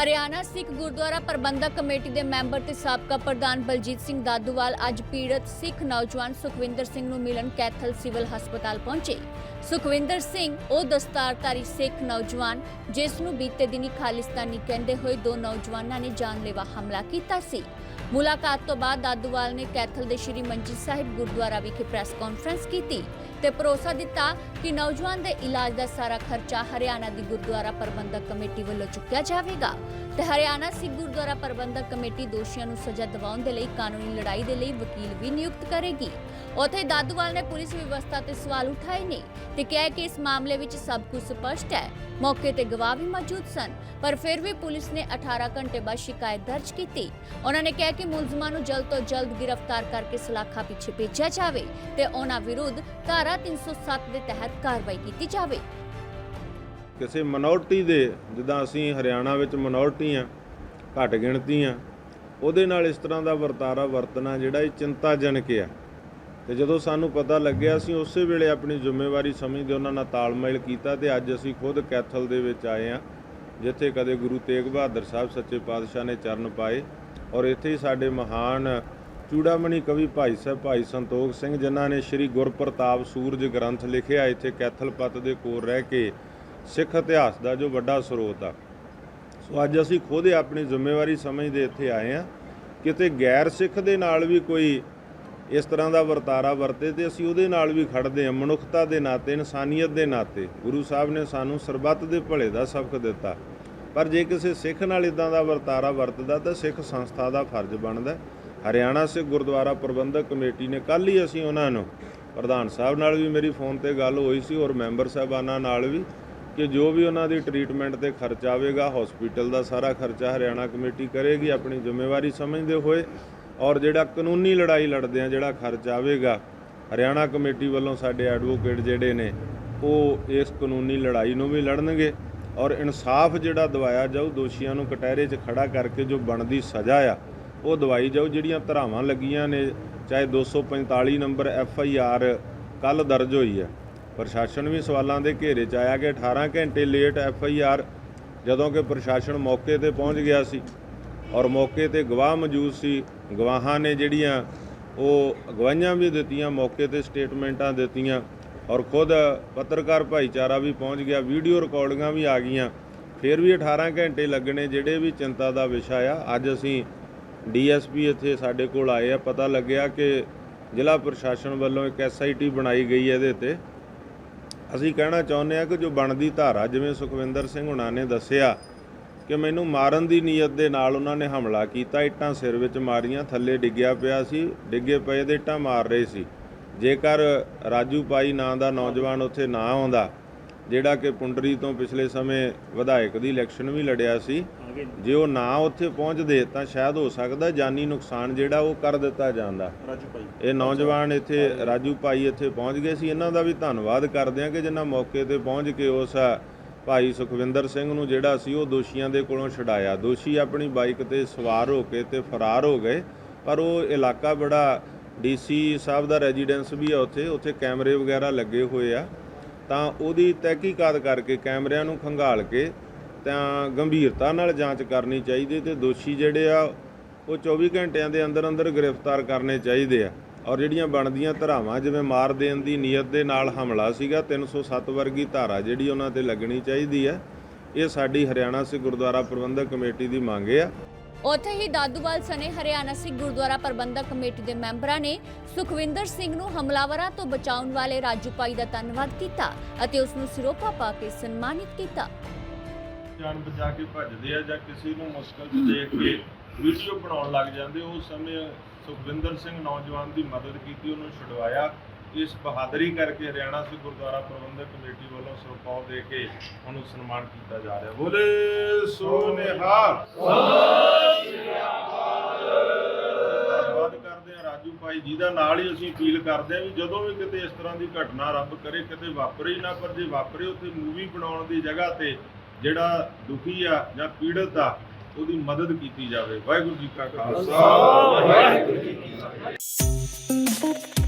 Haryana Sikh Gurdwara Prabandhak committee ਦੇ member ਤੇ ਸਾਬਕਾ ਪ੍ਰਧਾਨ ਬਲਜੀਤ ਸਿੰਘ ਦਾਦੂਵਾਲ ਅੱਜ ਪੀੜਤ ਸਿੱਖ ਨੌਜਵਾਨ ਸੁਖਵਿੰਦਰ ਸਿੰਘ ਨੂੰ ਮਿਲਣ ਕੈਥਲ ਸਿਵਲ ਹਸਪਤਾਲ ਪਹੁੰਚੇ। ਸੁਖਵਿੰਦਰ ਸਿੰਘ, ਉਹ ਦਸਤਾਰਧਾਰੀ ਸਿੱਖ ਨੌਜਵਾਨ, ਜਿਸ ਨੂੰ ਬੀਤੇ ਦਿਨੀ ਖਾਲਿਸਤਾਨੀ ਕਹਿੰਦੇ ਹੋਏ ਦੋ ਨੌਜਵਾਨਾਂ ਨੇ ਜਾਨਲੇਵਾ ਹਮਲਾ ਕੀਤਾ ਸੀ। ਮੁਲਾਕਾਤ ਤੋਂ ਬਾਅਦ ਦਾਦੂਵਾਲ ਨੇ ਕੈਥਲ ਦੇ ਸ਼੍ਰੀ ਮੰਜੀ ਸਾਹਿਬ ਗੁਰਦੁਆਰਾ ਵਿਖੇ ਪ੍ਰੈਸ ਕਾਨਫਰੰਸ ਕੀਤੀ। ਤੇ ਭਰੋਸਾ ਦਿੱਤਾ ਕਿ ਨੌਜਵਾਨ ਦੇ ਇਲਾਜ ਦਾ ਸਾਰਾ ਖਰਚਾ ਹਰਿਆਣਾ ਦੀ ਗੁਰਦੁਆਰਾ ਪ੍ਰਬੰਧਕ ਕਮੇਟੀ ਵੱਲੋਂ ਚੁੱਕਿਆ ਜਾਵੇਗਾ। ਤੇ ਹਰਿਆਣਾ ਸਿੱਖ ਗੁਰਦੁਆਰਾ ਪ੍ਰਬੰਧਕ ਕਮੇਟੀ ਦੋਸ਼ੀਆਂ ਨੂੰ ਸਜ਼ਾ ਦਿਵਾਉਣ ਦੇ ਲਈ ਕਾਨੂੰਨੀ ਲੜਾਈ ਦੇ ਲਈ ਵਕੀਲ ਵੀ ਨਿਯੁਕਤ ਕਰੇਗੀ। ਉੱਥੇ ਦਾਦੂਵਾਲ ਨੇ ਪੁਲਿਸ ਵਿਵਸਥਾ ਤੇ ਸਵਾਲ ਉਠਾਏ ਨੇ ਤੇ ਕਿਹਾ ਕਿ ਇਸ ਮਾਮਲੇ ਵਿੱਚ ਸਭ ਕੁਝ ਸਪਸ਼ਟ ਹੈ। ਮੌਕੇ ਤੇ ਗਵਾਹ ਵੀ ਮੌਜੂਦ ਸਨ, ਪਰ ਫਿਰ ਵੀ ਪੁਲਿਸ ਨੇ 18 ਘੰਟੇ ਬਾਅਦ ਸ਼ਿਕਾਇਤ ਦਰਜ ਕੀਤੀ। ਉਹਨਾਂ ਨੇ ਕਿਹਾ ਕਿ ਮੁਲਜ਼ਮਾਂ ਨੂੰ ਜਲਦ ਤੋਂ ਜਲਦ ਗ੍ਰਿਫਤਾਰ ਕਰਕੇ ਸਲਾਖਾ ਪਿੱਛੇ ਭੇਜਿਆ ਜਾਵੇ ਤੇ ਉਹਨਾਂ ਵਿਰੁੱਧ ਧਾਰਾ 307 ਦੇ ਤਹਿਤ ਕਾਰਵਾਈ ਕੀਤੀ ਜਾਵੇ। ਕਿਸੇ ਮਿਨੋਰਟੀ ਦੇ, ਜਿੱਦਾਂ ਅਸੀਂ ਹਰਿਆਣਾ ਵਿੱਚ ਮਿਨੋਰਟੀ ਆ ਘੱਟ ਗਿਣਤੀ ਆ ਉਹਦੇ ਨਾਲ ਇਸ ਤਰ੍ਹਾਂ ਦਾ ਵਰਤਾਰਾ ਵਰਤਣਾ ਜਿਹੜਾ ਇਹ ਚਿੰਤਾਜਨਕ ਆ। ਤੇ ਜਦੋਂ ਸਾਨੂੰ ਪਤਾ ਲੱਗਿਆ, ਅਸੀਂ ਉਸੇ ਵੇਲੇ ਆਪਣੀ ਜ਼ਿੰਮੇਵਾਰੀ ਸਮਝਦੇ ਉਹਨਾਂ ਨਾਲ ਤਾਲਮੇਲ ਕੀਤਾ ਤੇ ਅੱਜ ਅਸੀਂ ਖੁਦ ਕੈਥਲ ਦੇ ਵਿੱਚ ਆਏ ਆ ਜਿੱਥੇ ਕਦੇ ਗੁਰੂ ਤੇਗ ਬਹਾਦਰ ਸਾਹਿਬ ਸੱਚੇ ਪਾਤਸ਼ਾਹ ਨੇ ਚਰਨ ਪਾਏ ਔਰ ਇੱਥੇ ਹੀ ਸਾਡੇ ਮਹਾਨ ਚੂੜਾਮਣੀ ਕਵੀ ਭਾਈ ਸਾਹਿਬ, ਭਾਈ ਸੰਤੋਖ ਸਿੰਘ, ਜਿਨ੍ਹਾਂ ਨੇ ਸ੍ਰੀ ਗੁਰਪ੍ਰਤਾਪ ਸੂਰਜ ਗ੍ਰੰਥ ਲਿਖਿਆ, ਇੱਥੇ ਕੈਥਲ ਪਤ ਦੇ ਕੋਲ ਰਹਿ ਕੇ ਸਿੱਖ ਇਤਿਹਾਸ ਦਾ ਜੋ ਵੱਡਾ ਸਰੋਤ ਆ। ਸੋ ਅੱਜ ਅਸੀਂ ਖੁਦ ਹੀ ਆਪਣੀ ਜ਼ਿੰਮੇਵਾਰੀ ਸਮਝਦੇ ਇੱਥੇ ਆਏ ਆ ਕਿਤੇ ਗੈਰ ਸਿੱਖ ਦੇ ਨਾਲ ਵੀ ਕੋਈ ਇਸ ਤਰ੍ਹਾਂ ਦਾ ਵਰਤਾਰਾ ਵਰਤੇ ਤੇ ਅਸੀਂ ਉਹਦੇ ਨਾਲ ਵੀ ਖੜਦੇ ਹਾਂ। ਮਨੁੱਖਤਾ ਦੇ ਨਾਤੇ, ਇਨਸਾਨੀਅਤ ਦੇ ਨਾਤੇ। ਗੁਰੂ ਸਾਹਿਬ ਨੇ ਸਾਨੂੰ ਸਰਬੱਤ ਦੇ ਭਲੇ ਦਾ ਸਬਕ ਦਿੱਤਾ। ਪਰ ਜੇ ਕਿਸੇ ਸਿੱਖ ਨਾਲ ਇਦਾਂ ਦਾ ਵਰਤਾਰਾ ਵਰਤਦਾ ਤਾਂ ਸਿੱਖ ਸੰਸਥਾ ਦਾ ਫਰਜ਼ ਬਣਦਾ ਹਰਿਆਣਾ ਸਿੱਖ ਗੁਰਦੁਆਰਾ ਪ੍ਰਬੰਧਕ ਕਮੇਟੀ ਨੇ ਕੱਲ ਹੀ ਅਸੀਂ ਉਹਨਾਂ ਨੂੰ ਪ੍ਰਧਾਨ ਸਾਹਿਬ ਨਾਲ ਵੀ ਮੇਰੀ ਫੋਨ ਤੇ ਗੱਲ ਹੋਈ ਸੀ ਔਰ ਮੈਂਬਰ ਸਾਹਿਬਾਨਾਂ ਨਾਲ ਵੀ। ਕਿ ਜੋ ਵੀ ਉਹਨਾਂ ਦੀ ਟ੍ਰੀਟਮੈਂਟ ਤੇ ਖਰਚ ਆਵੇਗਾ ਹਸਪੀਟਲ ਦਾ ਸਾਰਾ ਖਰਚਾ ਹਰਿਆਣਾ ਕਮੇਟੀ ਕਰੇਗੀ, ਆਪਣੀ ਜ਼ਿੰਮੇਵਾਰੀ ਸਮਝਦੇ ਹੋਏ। ਔਰ ਜਿਹੜਾ ਕਾਨੂੰਨੀ ਲੜਾਈ ਲੜਦੇ ਆ ਜਿਹੜਾ ਖਰਚ ਆਵੇਗਾ, ਹਰਿਆਣਾ ਕਮੇਟੀ ਵੱਲੋਂ ਸਾਡੇ ਐਡਵੋਕੇਟ ਜਿਹੜੇ ਨੇ, ਉਹ ਇਸ ਕਾਨੂੰਨੀ ਲੜਾਈ ਨੂੰ ਵੀ ਲੜਨਗੇ। ਔਰ ਇਨਸਾਫ ਜਿਹੜਾ ਦਵਾਇਆ ਜਾਊ, ਦੋਸ਼ੀਆਂ ਨੂੰ ਕਟਹਿਰੇ 'ਚ ਖੜਾ ਕਰਕੇ ਜੋ ਬਣਦੀ ਸਜ਼ਾ ਆ, ਉਹ ਦਵਾਈ ਜਾਊ। ਜਿਹੜੀਆਂ ਧਰਾਵਾਂ ਲੱਗੀਆਂ ਨੇ, ਚਾਹੇ 245 ਨੰਬਰ ਐਫ ਆਈ ਆਰ ਕੱਲ ਦਰਜ ਹੋਈ ਹੈ। ਪ੍ਰਸ਼ਾਸਨ ਵੀ ਸਵਾਲਾਂ ਦੇ ਘੇਰੇ 'ਚ ਆਇਆ ਕਿ 18 ਘੰਟੇ ਲੇਟ ਐਫ ਆਈ ਆਰ ਜਦੋਂ ਕਿ ਪ੍ਰਸ਼ਾਸਨ ਮੌਕੇ ਤੇ ਪਹੁੰਚ ਗਿਆ ਸੀ ਔਰ ਮੌਕੇ ਤੇ ਗਵਾਹ ਮੌਜੂਦ ਸੀ। ਗਵਾਹਾਂ ਨੇ ਜਿਹੜੀਆਂ ਉਹ ਗਵਾਹੀਆਂ ਵੀ ਦਿੱਤੀਆਂ, ਮੌਕੇ ਤੇ ਸਟੇਟਮੈਂਟਾਂ ਦਿੱਤੀਆਂ ਔਰ ਖੁਦ ਪੱਤਰਕਾਰ ਭਾਈਚਾਰਾ ਵੀ ਪਹੁੰਚ ਗਿਆ, ਵੀਡੀਓ ਰਿਕਾਰਡਿੰਗਾਂ ਵੀ ਆ ਗਈਆਂ। ਫਿਰ ਵੀ 18 ਘੰਟੇ ਲੱਗਣੇ ਜਿਹੜੇ ਵੀ ਚਿੰਤਾ ਦਾ ਵਿਸ਼ਾ ਆ। ਅੱਜ ਅਸੀਂ ਡੀਐਸਪੀ ਇੱਥੇ ਸਾਡੇ ਕੋਲ ਆਏ ਆ। ਪਤਾ ਲੱਗਿਆ ਕਿ ਜ਼ਿਲ੍ਹਾ ਪ੍ਰਸ਼ਾਸਨ ਵੱਲੋਂ ਇੱਕ ਐਸਆਈਟੀ ਬਣਾਈ ਗਈ ਹੈ ਇਹਦੇ ਤੇ। ਅਸੀਂ ਕਹਿਣਾ ਚਾਹੁੰਦੇ ਆ ਕਿ ਜੋ ਬਣਦੀ ਧਾਰਾ, ਜਿਵੇਂ ਸੁਖਵਿੰਦਰ ਸਿੰਘ ਹੁਣਾਂ ਨੇ ਦੱਸਿਆ ਕਿ ਮੈਨੂੰ ਮਾਰਨ ਦੀ ਨੀਅਤ ਦੇ ਨਾਲ ਉਹਨਾਂ ਨੇ ਹਮਲਾ ਕੀਤਾ, ਇੱਟਾਂ ਸਿਰ ਵਿੱਚ ਮਾਰੀਆਂ, ਥੱਲੇ ਡਿੱਗਿਆ ਪਿਆ ਸੀ, ਡਿੱਗੇ ਪਏ ਦੇ ਇੱਟਾਂ ਮਾਰ ਰਹੇ ਸੀ। ਜੇਕਰ ਰਾਜੂ ਪਾਈ ਨਾਂ ਦਾ ਨੌਜਵਾਨ ਉੱਥੇ ਨਾ ਆਉਂਦਾ ਜਿਹੜਾ ਕਿ ਪੁੰਡਰੀ ਤੋਂ ਪਿਛਲੇ ਸਮੇਂ ਵਿਧਾਇਕ ਦੀ ਇਲੈਕਸ਼ਨ ਵੀ ਲੜਿਆ ਸੀ। ਜੇ ਉਹ ਨਾ ਉੱਥੇ ਪਹੁੰਚਦੇ ਤਾਂ ਸ਼ਾਇਦ ਹੋ ਸਕਦਾ ਜਾਨੀ ਨੁਕਸਾਨ ਜਿਹੜਾ ਉਹ ਕਰ ਦਿੱਤਾ ਜਾਂਦਾ। ਰਾਜੂ ਭਾਈ। ਇਹ ਨੌਜਵਾਨ ਇੱਥੇ ਰਾਜੂ ਭਾਈ ਇੱਥੇ ਪਹੁੰਚ ਗਏ ਸੀ। ਇਹਨਾਂ ਦਾ ਵੀ ਧੰਨਵਾਦ ਕਰਦੇ ਹਾਂ ਕਿ ਜਿਨ੍ਹਾਂ ਮੌਕੇ ਤੇ ਪਹੁੰਚ ਕੇ ਉਸ ਭਾਈ ਸੁਖਵਿੰਦਰ ਸਿੰਘ ਨੂੰ ਜਿਹੜਾ ਸੀ ਉਹ ਦੋਸ਼ੀਆਂ ਦੇ ਕੋਲੋਂ ਛਡਾਇਆ। ਦੋਸ਼ੀ ਆਪਣੀ ਬਾਈਕ ਤੇ ਸਵਾਰ ਹੋ ਕੇ ਤੇ ਫਰਾਰ ਹੋ ਗਏ। ਪਰ ਉਹ ਇਲਾਕਾ ਬੜਾ ਡੀਸੀ ਸਾਹਿਬ ਦਾ ਰੈਜ਼ੀਡੈਂਸ ਵੀ ਆ ਉੱਥੇ। ਉੱਥੇ ਕੈਮਰੇ ਵਗੈਰਾ ਲੱਗੇ ਹੋਏ ਆ। ਤਾਂ ਉਹਦੀ ਤਹਿਕੀਕਾਤ ਕਰਕੇ ਕੈਮਰਿਆਂ ਨੂੰ ਖੰਗਾਲ ਕੇ ਤਾਂ ਗੰਭੀਰਤਾ ਨਾਲ ਜਾਂਚ ਕਰਨੀ ਚਾਹੀਦੀ ਤੇ ਦੋਸ਼ੀ ਜਿਹੜੇ ਆ, ਉਹ 24 ਘੰਟਿਆਂ ਦੇ ਅੰਦਰ ਅੰਦਰ ਗ੍ਰਿਫਤਾਰ ਕਰਨੇ ਚਾਹੀਦੇ ਆ। ਔਰ ਜਿਹੜੀਆਂ ਬਣਦੀਆਂ ਧਾਰਾਵਾਂ, ਜਿਵੇਂ ਮਾਰ ਦੇਣ ਦੀ ਨੀਅਤ ਦੇ ਨਾਲ ਹਮਲਾ ਸੀਗਾ 307 ਵਰਗੀ ਧਾਰਾ ਜਿਹੜੀ ਉਹਨਾਂ ਤੇ ਲੱਗਣੀ ਚਾਹੀਦੀ ਹੈ ਇਹ ਸਾਡੀ ਹਰਿਆਣਾ ਸਿੱਖ ਗੁਰਦੁਆਰਾ ਪ੍ਰਬੰਧਕ ਕਮੇਟੀ ਦੀ ਮੰਗ ਆ। ਉੱਥੇ ਹੀ ਦਾਦੂਵਾਲ ਸਣੇ ਹਰਿਆਣਾ ਸਿੱਖ ਗੁਰਦੁਆਰਾ ਪ੍ਰਬੰਧਕ ਕਮੇਟੀ ਦੇ ਮੈਂਬਰਾਂ ਨੇ ਸੁਖਵਿੰਦਰ ਸਿੰਘ ਨੂੰ ਹਮਲਾਵਰਾਂ ਤੋਂ ਬਚਾਉਣ ਵਾਲੇ ਰਾਜੂ ਪਾਈ ਦਾ ਧੰਨਵਾਦ ਕੀਤਾ ਅਤੇ ਉਸ ਨੂੰ ਸਿਰੋਪਾ ਪਾ ਕੇ ਸਨਮਾਨਿਤ ਕੀਤਾ। ਜਾਨ ਬਚਾ ਕੇ ਭੱਜਦੇ ਆ ਜਾਂ ਕਿਸੇ ਨੂੰ ਮੁਸ਼ਕਲ 'ਚ ਦੇਖ ਕੇ ਵੀਡੀਓ ਬਣਾਉਣ ਲੱਗ ਜਾਂਦੇ ਉਸ ਸਮੇਂ ਸੁਖਵਿੰਦਰ ਸਿੰਘ ਨੌਜਵਾਨ ਦੀ ਮਦਦ ਕੀਤੀ, ਉਹਨੂੰ ਛੁਡਵਾਇਆ। ਇਸ ਬਹਾਦਰੀ ਕਰਕੇ ਹਰਿਆਣਾ ਸਿੱਖ ਗੁਰਦੁਆਰਾ ਪ੍ਰਬੰਧਕ ਕਮੇਟੀ ਵੱਲੋਂ ਸਰਪਾਉ ਦੇ ਕੇ ਉਹਨੂੰ ਸਨਮਾਨ ਕੀਤਾ ਜਾ ਰਿਹਾ। ਬੋਲੇ, ਸੋਨੇਹਾ। ਭਾਈ ਜੀ ਦਾ ਨਾਲ ਹੀ ਅਸੀਂ ਅਪੀਲ ਕਰਦੇ ਹਾਂ ਵੀ ਜਦੋਂ ਵੀ ਕਿਤੇ ਇਸ ਤਰ੍ਹਾਂ ਦੀ ਘਟਨਾ ਰੱਬ ਕਰੇ, ਕਿਤੇ ਵਾਪਰੇ ਹੀ ਨਾ, ਪਰ ਜੇ ਵਾਪਰੇ ਉੱਥੇ ਮੂਵੀ ਬਣਾਉਣ ਦੀ ਜਗ੍ਹਾ ਤੇ ਜਿਹੜਾ ਦੁਖੀ ਆ ਜਾਂ ਪੀੜਤ ਆ, ਉਹਦੀ ਮਦਦ ਕੀਤੀ ਜਾਵੇ। ਵਾਹਿਗੁਰੂ ਜੀ ਕਾ ਖਾਲਸਾ। ਵਾਹਿਗੁਰੂ ਜੀ ਕੀ ਫਤਿਹ।